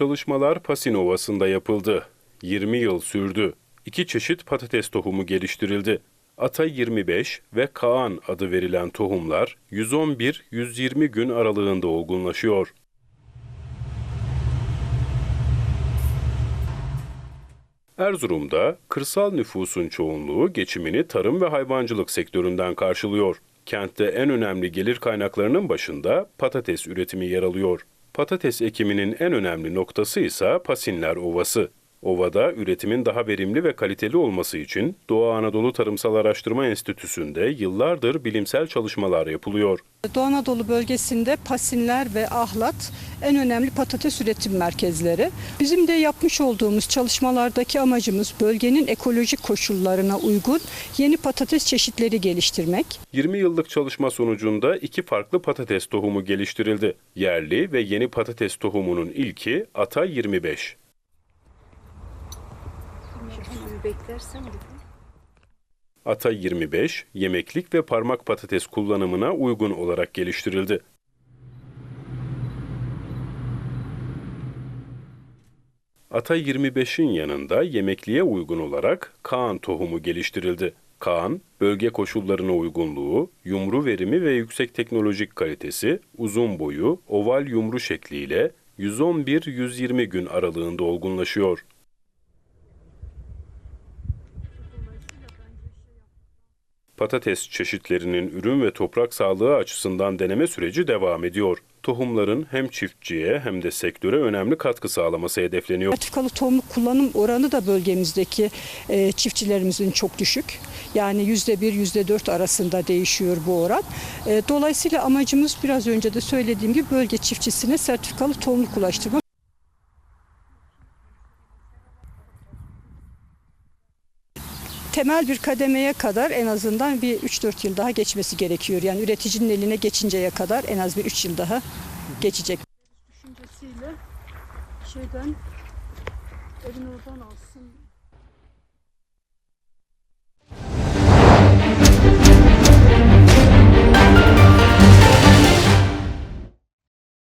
Çalışmalar Pasin Ovası'nda yapıldı. 20 yıl sürdü. İki çeşit patates tohumu geliştirildi. Ata 25 ve Kaan adı verilen tohumlar 111-120 gün aralığında olgunlaşıyor. Erzurum'da kırsal nüfusun çoğunluğu geçimini tarım ve hayvancılık sektöründen karşılıyor. Kentte en önemli gelir kaynaklarının başında patates üretimi yer alıyor. Patates ekiminin en önemli noktası ise Pasinler Ovası. Ovada üretimin daha verimli ve kaliteli olması için Doğu Anadolu Tarımsal Araştırma Enstitüsü'nde yıllardır bilimsel çalışmalar yapılıyor. Doğu Anadolu bölgesinde Pasinler ve Ahlat en önemli patates üretim merkezleri. Bizim de yapmış olduğumuz çalışmalardaki amacımız bölgenin ekolojik koşullarına uygun yeni patates çeşitleri geliştirmek. 20 yıllık çalışma sonucunda iki farklı patates tohumu geliştirildi. Yerli ve yeni patates tohumunun ilki Ata 25. beklersen Ata 25, yemeklik ve parmak patates kullanımına uygun olarak geliştirildi. Ata 25'in yanında yemekliğe uygun olarak Kaan tohumu geliştirildi. Kaan, bölge koşullarına uygunluğu, yumru verimi ve yüksek teknolojik kalitesi, uzun boyu, oval yumru şekliyle 111-120 gün aralığında olgunlaşıyor. Patates çeşitlerinin ürün ve toprak sağlığı açısından deneme süreci devam ediyor. Tohumların hem çiftçiye hem de sektöre önemli katkı sağlaması hedefleniyor. Sertifikalı tohum kullanım oranı da bölgemizdeki e, çiftçilerimizin çok düşük. Yani yüzde bir, yüzde dört arasında değişiyor bu oran. E, dolayısıyla amacımız biraz önce de söylediğim gibi bölge çiftçisine sertifikalı tohumluk ulaştırmak. Temel bir kademeye kadar en azından bir 3-4 yıl daha geçmesi gerekiyor. Yani üreticinin eline geçinceye kadar en az bir 3 yıl daha geçecek. Düşüncesiyle şeyden evin oradan alsın